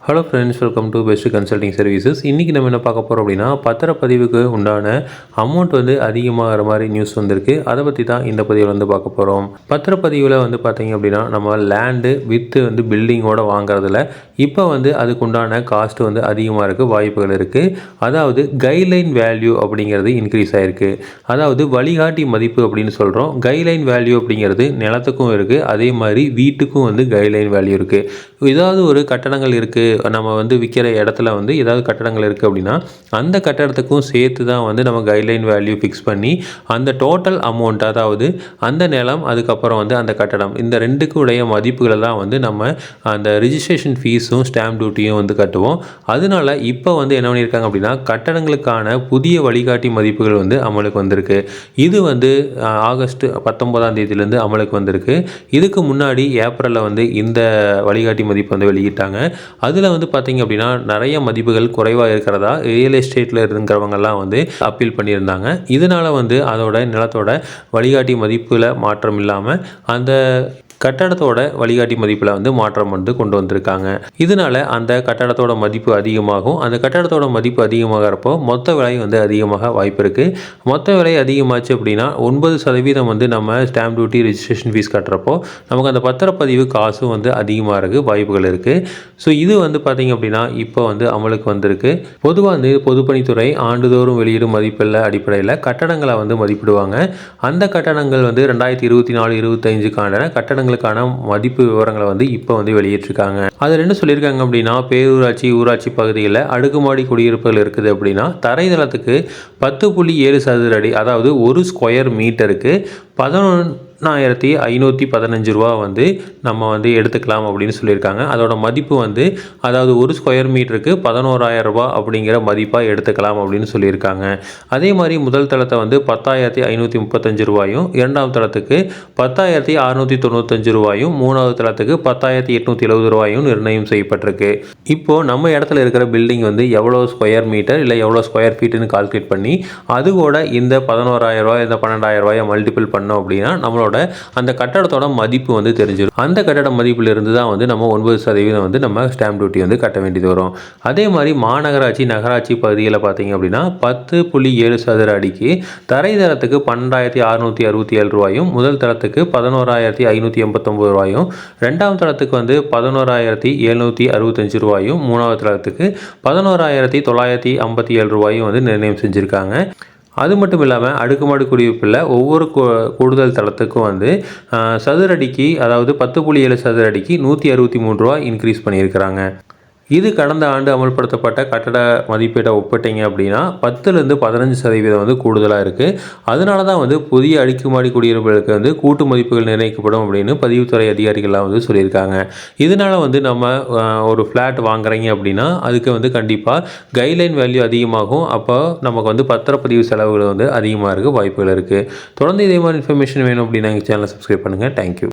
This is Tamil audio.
Hello friends welcome to best consulting services இன்றைக்கி நம்ம என்ன பார்க்க போகிறோம் அப்படின்னா பத்திரப்பதிவுக்கு உண்டான அமௌண்ட் வந்து அதிகமாகிற மாதிரி நியூஸ் வந்திருக்கு. அதை பற்றி தான் இந்த பதிவில் வந்து பார்க்க போகிறோம் பத்திரப்பதிவில் வந்து பார்த்தீங்க அப்படின்னா நம்ம லேண்டு வித்து வந்து பில்டிங்கோட வாங்குறதுல இப்போ வந்து அதுக்கு உண்டான காஸ்ட் வந்து அதிகமாக இருக்குது வாய்ப்புகள் இருக்குது அதாவது கைட்லைன் வேல்யூ அப்படிங்கிறது இன்க்ரீஸ் ஆகிருக்கு அதாவது வழிகாட்டி மதிப்பு அப்படின்னு சொல்கிறோம் கைட்லைன் வேல்யூ அப்படிங்கிறது நிலத்துக்கும் இருக்குது அதே மாதிரி வீட்டுக்கும் வந்து கைட்லைன் வேல்யூ இருக்குது ஏதாவது ஒரு கட்டணங்கள் இருக்குது நம்ம வந்து விற்கிற இடத்துல வந்து ஏதாவது கட்டடங்கள் இருக்குது அப்படின்னா அந்த கட்டடத்துக்கும் சேர்த்து தான் வந்து நம்ம கைட்லைன் வேல்யூ ஃபிக்ஸ் பண்ணி அந்த டோட்டல் அமௌண்ட் அதாவது அந்த நிலம் அதுக்கப்புறம் வந்து அந்த கட்டடம் இந்த ரெண்டுக்கும் உடைய மதிப்புகளை தான் வந்து நம்ம அந்த ரிஜிஸ்ட்ரேஷன் ஃபீஸும் ஸ்டாம்ப் டியூட்டியும் வந்து கட்டுவோம். அதனால இப்போ வந்து என்ன பண்ணியிருக்காங்க அப்படின்னா கட்டடங்களுக்கான புதிய வழிகாட்டி மதிப்புகள் வந்து அமலுக்கு வந்திருக்கு. இது வந்து ஆகஸ்ட் பத்தொன்பதாம் தேதியிலேருந்து அமலுக்கு வந்திருக்கு. இதுக்கு முன்னாடி ஏப்ரலில் வந்து இந்த வழிகாட்டி மதிப்பு வந்து வெளியிட்டாங்க. அது அதில் வந்து பார்த்தீங்க அப்படின்னா நிறைய மதிப்புகள் குறைவாக இருக்கிறதா ரியல் எஸ்டேட்டில் இருக்கிறவங்கெல்லாம் வந்து அப்பீல் பண்ணியிருந்தாங்க. இதனால் வந்து அதோட நிலத்தோட வழிகாட்டி மதிப்பில் மாற்றம் இல்லாமல் அந்த கட்டடத்தோட வழிகாட்டி மதிப்பில் வந்து மாற்றம் வந்து கொண்டு வந்திருக்காங்க. இதனால அந்த கட்டடத்தோட மதிப்பு அதிகமாகும். அந்த கட்டடத்தோட மதிப்பு அதிகமாகிறப்போ மொத்த விலை வந்து அதிகமாக வாய்ப்பு இருக்குது மொத்த விலை அதிகமாச்சு அப்படின்னா ஒன்பது சதவீதம் வந்து நம்ம ஸ்டாம்ப் டியூட்டி ரிஜிஸ்ட்ரேஷன் ஃபீஸ் கட்டுறப்போ நமக்கு அந்த பத்திரப்பதிவு காசும் வந்து அதிகமாக இருக்குது வாய்ப்புகள் இருக்குது ஸோ இது வந்து பார்த்திங்க அப்படின்னா இப்போ வந்து அமலுக்கு வந்திருக்கு. பொதுவாக வந்து பொதுப்பணித்துறை ஆண்டுதோறும் வெளியிடும் மதிப்பில் அடிப்படையில் கட்டடங்களை வந்து மதிப்பிடுவாங்க. அந்த கட்டடங்கள் வந்து ரெண்டாயிரத்தி இருபத்தி நாலு இருபத்தஞ்சுக்கான கட்டடங்களுக்கான மதிப்பு விவரங்களை வந்து இப்போ வந்து வெளியிட்டிருக்காங்க. அதில் என்ன சொல்லியிருக்காங்க அப்படின்னா பேரூராட்சி ஊராட்சி பகுதியில் அடுக்குமாடி குடியிருப்புகள் இருக்குது அப்படின்னா தரைதளத்துக்கு பத்து புள்ளி ஏழு சதுர அடி அதாவது ஒரு ஸ்கொயர் மீட்டருக்கு பதினொன்றாயிரத்தி ஐநூற்றி பதினஞ்சு ரூபா வந்து நம்ம வந்து எடுத்துக்கலாம் அப்படின்னு சொல்லியிருக்காங்க. அதோட மதிப்பு வந்து அதாவது ஒரு ஸ்கொயர் மீட்டருக்கு பதினோராயிரம் அப்படிங்கிற மதிப்பாக எடுத்துக்கலாம் அப்படின்னு சொல்லியிருக்காங்க. அதே மாதிரி முதல் தளத்தை வந்து பத்தாயிரத்தி ஐநூற்றி முப்பத்தஞ்சு ரூபாயும் இரண்டாம் தளத்துக்கு பத்தாயிரத்தி அறுநூற்றி தொண்ணூத்தஞ்சு ரூபாயும் மூணாவது தளத்துக்கு பத்தாயிரத்தி எட்நூற்றி எழுபது ரூபாயும் நிர்ணயம் செய்யப்பட்டிருக்கு. இப்போது நம்ம இடத்துல இருக்கிற பில்டிங் வந்து எவ்வளோ ஸ்கொயர் மீட்டர் இல்லை எவ்வளோ ஸ்கொயர் ஃபீட்டுன்னு கால்குலேட் பண்ணி அது கூட இந்த பதினோராயிரம் ரூபாய் இந்த பன்னெண்டாயிரம் ரூபாயை மல்டிபிள் பண்ணோம் அப்படின்னா நம்மளோட அந்த கட்டடத்தோட மதிப்பு வந்து தெரிஞ்சிடும் அந்த கட்டட மதிப்பிலிருந்து தான் வந்து நம்ம ஒன்பது சதவீதம் வந்து நம்ம ஸ்டாம்ப் டியூட்டி வந்து கட்ட வேண்டியது வரும். அதே மாதிரி மாநகராட்சி நகராட்சி பகுதியில் பார்த்தீங்க அப்படின்னா பத்து புள்ளி ஏழு சதுர அடிக்கு தரை தரத்துக்கு பன்னெண்டாயிரத்தி அறுநூற்றி அறுபத்தி ஏழு ரூபாயும் முதல் தளத்துக்கு பதினோராயிரத்தி ஐநூற்றி எண்பத்தொம்பது ரூபாயும் ரெண்டாம் தளத்துக்கு வந்து பதினோராயிரத்தி எழுநூற்றி அறுபத்தஞ்சு ரூபாயும் மூணாவது தளத்துக்கு பதினோராயிரத்தி தொள்ளாயிரத்தி ஐம்பத்தி ஏழு ரூபாயும் வந்து நிர்ணயம் செஞ்சுருக்காங்க. அது மட்டும் இல்லாமல் அடுக்குமாடு குடியிருப்பில் ஒவ்வொரு கூடுதல் தளத்துக்கும் வந்து சதுரடிக்கு அதாவது பத்து புள்ளி ஏழு சதுரடிக்கு நூற்றி அறுபத்தி மூணு ரூபா இன்க்ரீஸ் பண்ணியிருக்கிறாங்க. இது கடந்த ஆண்டு அமல்படுத்தப்பட்ட கட்டட மதிப்பீட்டை ஒப்பிட்டீங்க அப்படின்னா பத்துலேருந்து பதினஞ்சு சதவீதம் வந்து கூடுதலாக இருக்குது அதனால தான் வந்து புதிய அடுக்குமாடி குடியிருப்புகளுக்கு வந்து கூட்டு மதிப்புகள் நிர்ணயிக்கப்படும் அப்படின்னு பதிவுத்துறை அதிகாரிகள்லாம் வந்து சொல்லியிருக்காங்க. இதனால வந்து நம்ம ஒரு ஃப்ளாட் வாங்குறீங்க அப்படின்னா அதுக்கு வந்து கண்டிப்பாக கைட்லைன் வேல்யூ அதிகமாகும். அப்போ நமக்கு வந்து பத்திரப்பதிவு செலவுகள் வந்து அதிகமாக இருக்க வாய்ப்புகள் இருக்குது தொடர்ந்து இதே மாதிரி இன்ஃபர்மேஷன் வேணும் அப்படின்னா எங்கள் சேனலை சப்ஸ்கிரைப் பண்ணுங்கள் தேங்க்யூ